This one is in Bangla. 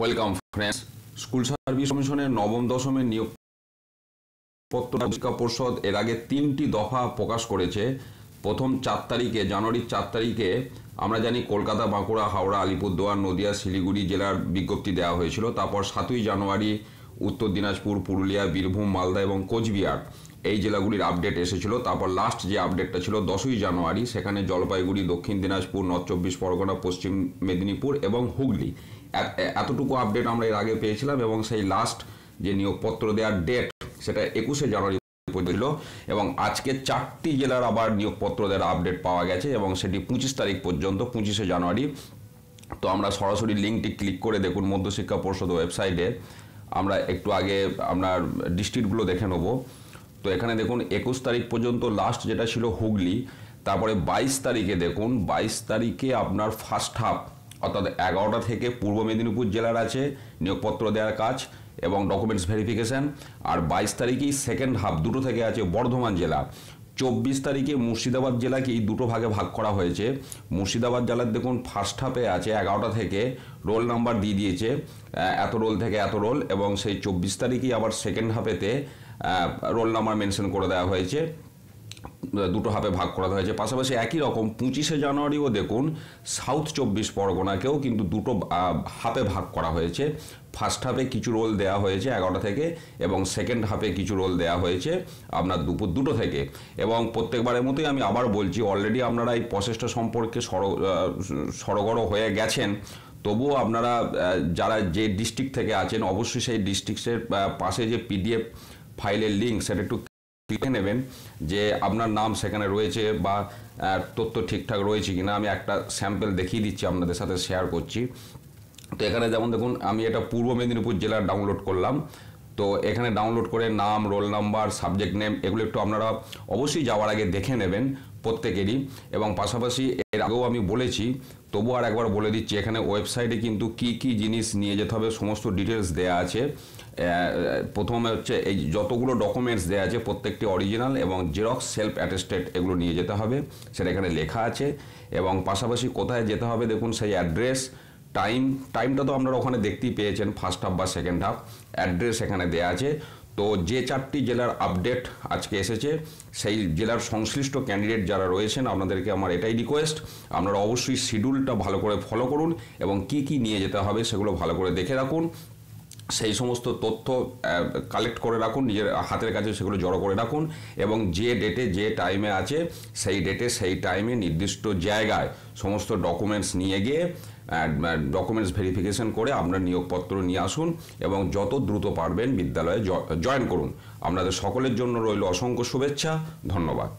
ওয়েলকাম ফ্রেন্ডস স্কুল সার্ভিস কমিশনের নবম, দশমের নিয়োগ পত্র শিক্ষা পর্ষদ এর আগে তিনটি দফা প্রকাশ করেছে। প্রথম চার তারিখে, জানুয়ারির চার তারিখে আমরা জানি কলকাতা, বাঁকুড়া, হাওড়া, আলিপুরদুয়ার, নদিয়া, শিলিগুড়ি জেলার বিজ্ঞপ্তি দেওয়া হয়েছিল। তারপর সাতই জানুয়ারি উত্তর দিনাজপুর, পুরুলিয়া, বীরভূম, মালদা এবং কোচবিহার। এই জেলাগুলির আপডেট এসেছিল। তারপর লাস্ট যে আপডেটটা ছিল দশই জানুয়ারি, সেখানে জলপাইগুড়ি, দক্ষিণ দিনাজপুর নর্থ চব্বিশ পরগনা, পশ্চিম মেদিনীপুর এবং হুগলি। এতটুকু আপডেট আমরা এর আগে পেয়েছিলাম এবং সেই লাস্ট যে নিয়োগপত্র দেওয়ার ডেট সেটা একুশে জানুয়ারি ছিল এবং আজকে চারটি জেলার আবার নিয়োগপত্র দেওয়ার আপডেট পাওয়া গেছে এবং সেটি পঁচিশ তারিখ পর্যন্ত, পঁচিশে জানুয়ারি। তো আমরা সরাসরি লিঙ্কটি ক্লিক করে দেখুন মধ্যশিক্ষা পর্ষদ ওয়েবসাইটে আমরা একটু আগে আপনার ডিস্ট্রিক্টগুলো দেখে নেব। তো এখানে দেখুন, একুশ তারিখ পর্যন্ত লাস্ট যেটা ছিল হুগলি, তারপরে বাইশ তারিখে দেখুন, বাইশ তারিখে আপনার ফার্স্ট হাফ অর্থাৎ এগারোটা থেকে পূর্ব মেদিনীপুর জেলার আছে, নিয়োগপত্র দেওয়ার কাজ এবং ডকুমেন্টস ভেরিফিকেশন আর বাইশ তারিখেই সেকেন্ড হাফ দুটো থেকে আছে বর্ধমান জেলা। চব্বিশ তারিখে মুর্শিদাবাদ জেলাকে এই দুটো ভাগে ভাগ করা হয়েছে। মুর্শিদাবাদ জেলার দেখুন ফার্স্ট হাফে আছে এগারোটা থেকে রোল নাম্বার দিয়ে দিয়েছে এত রোল থেকে এত রোল এবং সেই চব্বিশ তারিখেই আবার সেকেন্ড হাফেতে রোল নাম্বার মেনশন করে দেওয়া হয়েছে। দুটো হাফে ভাগ করা হয়েছে। পাশাপাশি একই রকম পঁচিশে জানুয়ারিও দেখুন সাউথ চব্বিশ পরগনাকেও কিন্তু দুটো হাফে ভাগ করা হয়েছে। ফার্স্ট হাফে কিছু রোল দেওয়া হয়েছে এগারোটা থেকে এবং সেকেন্ড হাফে কিছু রোল দেওয়া হয়েছে আপনার দুপুর দুটো থেকে। এবং প্রত্যেকবারের মতোই আমি আবার বলছি অলরেডি আপনারা এই প্রসেসটা সম্পর্কে সর আহ, সরগর হয়ে গেছেন। তবুও আপনারা যারা যে ডিস্ট্রিক্ট থেকে আছেন অবশ্যই সেই ডিস্ট্রিক্টের পাশে যে পিডিএফ ফাইলের লিঙ্ক সেটা একটু লিখে নেবেন যে আপনার নাম সেখানে রয়েছে বা তথ্য ঠিকঠাক রয়েছে কিনা। আমি একটা স্যাম্পেল দেখিয়ে দিচ্ছি, আপনাদের সাথে শেয়ার করছি। তো এখানে যেমন দেখুন, আমি এটা পূর্ব মেদিনীপুর জেলার ডাউনলোড করলাম। তো এখানে ডাউনলোড করে নাম রোল নাম্বার সাবজেক্ট নেম এগুলো একটু আপনারা অবশ্যই যাওয়ার আগে দেখে নেবেন প্রত্যেকেরই। এবং পাশাপাশি আগেও আমি বলেছি, তবু আর একবার বলে দিচ্ছি, এখানে ওয়েবসাইটে কিন্তু কি কি জিনিস নিয়ে যেতে হবে, সমস্ত ডিটেলস দেওয়া আছে। প্রথমে হচ্ছে এই যতগুলো ডকুমেন্টস দেওয়া আছে, প্রত্যেকটি অরিজিনাল এবং জেরক্স সেলফ অ্যাটেস্টেড এগুলো নিয়ে যেতে হবে, সেটা এখানে লেখা আছে। এবং পাশাপাশি কোথায় যেতে হবে, দেখুন সেই অ্যাড্রেস টাইম টাইমটা তো আপনারা ওখানে দেখতেই পেয়েছেন ফার্স্ট হাফ বা সেকেন্ড হাফ অ্যাড্রেস এখানে দেওয়া আছে। তো যে চারটি জেলার আপডেট আজকে এসেছে, সেই জেলার সংশ্লিষ্ট ক্যান্ডিডেট যারা রয়েছেন, আপনাদেরকে আমার এটাই রিকোয়েস্ট আপনারা অবশ্যই শিডিউলটা ভালো করে ফলো করুন এবং কি কি নিয়ে যেতে হবে সেগুলো ভালো করে দেখে রাখুন। সেই সমস্ত তথ্য কালেক্ট করে রাখুন, নিজের হাতের কাছে সেগুলো জড়ো করে রাখুন এবং যে ডেটে যে টাইমে আছে, সেই ডেটে সেই টাইমে নির্দিষ্ট জায়গায় সমস্ত ডকুমেন্টস নিয়ে গিয়ে ডকুমেন্টস ভেরিফিকেশন করে আপনার নিয়োগপত্র নিয়ে আসুন এবং যত দ্রুত পারবেন বিদ্যালয়ে জয়েন করুন। আপনাদের সকলের জন্য রইল অসংখ্য শুভেচ্ছা, ধন্যবাদ।